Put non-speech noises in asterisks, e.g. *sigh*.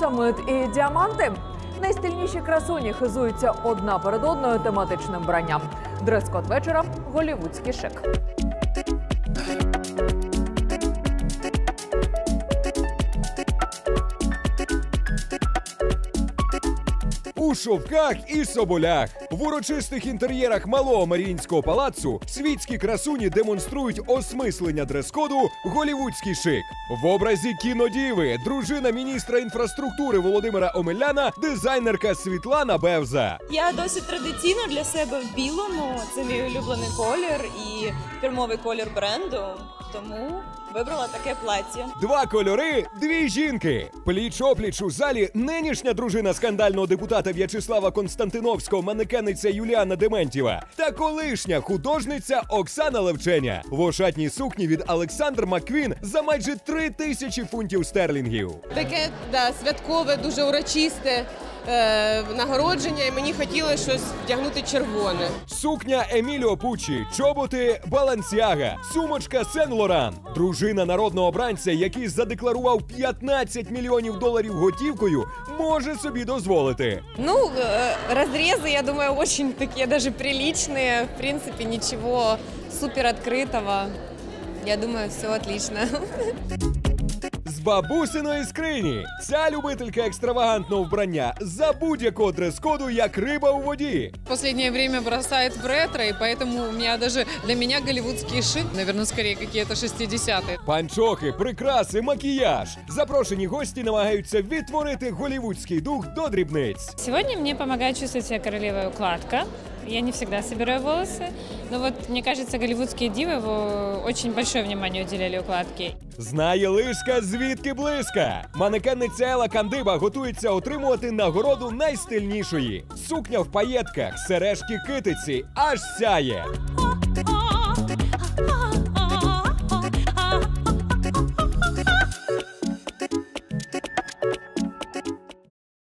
отримують і діаманти. Найстильніші красуні хизуються одна перед одною тематичним вбранням. Дрес-код вечора голівудський шик. У шовках і соболях в урочистих інтер'єрах малого Маріїнського палацу світські красуні демонструють осмислення дрес-коду голівудський шик. В образі кінодіви дружина міністра інфраструктури Володимира Омеляна, дизайнерка Світлана Бевза. Я досить традиційно для себе в білому. Це мій улюблений колір і фірмовий колір бренду. Тому вибрала таке плаття. Два кольори, дві жінки. Пліч опліч у залі нинішня дружина скандального депутата В'ячеслава Константиновського, манекениця Юліана Дементєва та колишня художниця Оксана Левченя в ошатній сукні від Олександр Маквін за майже три тисячі фунтів стерлінгів. Таке да, святкове, дуже урочисте е, нагородження, і мені хотілося щось вдягнути червоне. Сукня Еміліо Пучі, чоботи Балансіага, сумочка Сен Лоран. Дружина народного обранця, який задекларував 15 мільйонів доларів готівкою, може собі дозволити. Ну, э, разрезы, я думаю, очень такие даже приличные. В принципе, ничего супер открытого. Я думаю, все отлично. *laughs* З бабусиної скрині ця любителька екстравагантного вбрання за будь-якого дрес-коду як риба у воді. последнее время бросает в ретро, и поэтому у меня даже для меня голливудский шик, наверное, скорее какие-то 60-е. Панчохи, прикраси, макіяж. Запрошені гості намагаються відтворити голівудський дух до дрібниць. Сегодня мне помогает чувствовать себя королевой укладка. Я не всегда собираю волосы, но вот мне кажется, голливудские дивы очень большое внимание уделяли укладке. Знає лишка звідки близька. Манекенниця Ела Кандиба готується отримувати нагороду найстильнішої. Сукня в паєтках, сережки китиці аж сяє.